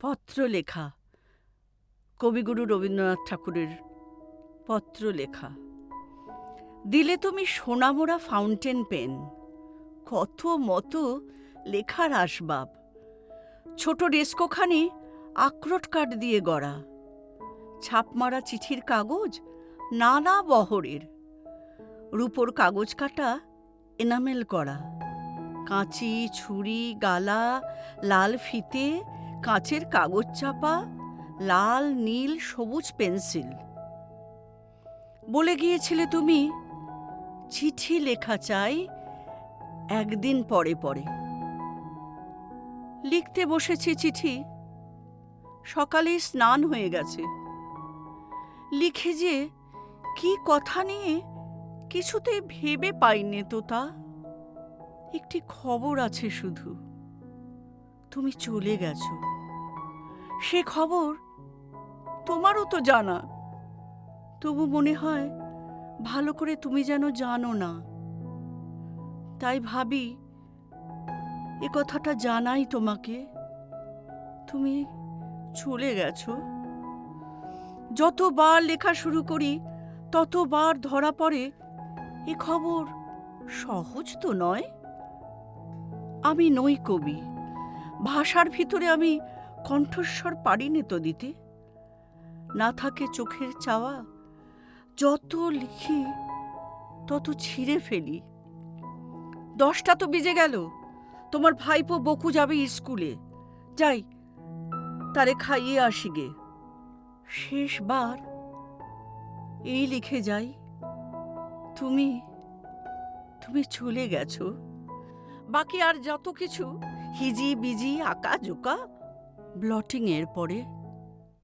পত্র লেখা কবিগুরু রবীন্দ্রনাথ ঠাকুরের পত্র লেখা দিলে তুমি সোনামোড়া ফাউন্টেন পেন। কত মতো লেখার আসবাব। ছোট ডেস্কোখানি আখরোট কাঠ দিয়ে গড়া। ছাপমারা চিঠির কাগজ নানা বহরের। রূপোর কাগজ কাটা এনামেল করা। কাঁচি, ছুরি, গালা, লাল ফিতে কাঁচের কাগজ চাপা, লাল, নীল, সবুজ পেন্সিল। বলে গিয়েছিলে তুমি, চিঠি লেখা চাই একদিন পরে পরে। লিখতে বসেছি চিঠি। সকালেই স্নান হয়ে গেছে। লিখে যে কি কথা নিয়ে কিছুতেই ভেবে পাইনি তো তা একটি খবর আছে শুধু। তুমি চলে গেছো। সে খবর তোমারও তো জানা। তবু মনে হয় ভালো করে তুমি যেন জানো না। তাই ভাবি এ কথাটা জানাই তোমাকে। তুমি চলে গেছো। যতবার লেখা শুরু করি, ততবার ধরা পড়ে, এ খবর সহজ তো নয়। আমি নই কবি। ভাষার ভিতরে আমি কণ্ঠস্বর পারিনি তো দিতে না থাকে চোখের চাওয়া, যত লিখি, তত ছিঁড়ে ফেলি। দশটা তো বেজে গেল, তোমার ভাইপো বকু যাবে স্কুলে। যাই, তারে খাইয়ে আসি গে। শেষবার এই লিখে যাই, তুমি তুমি চলে গেছো। বাকি আর যত কিছু হিজি বিজি আঁকা জোকা ব্লটিংয়ের পরে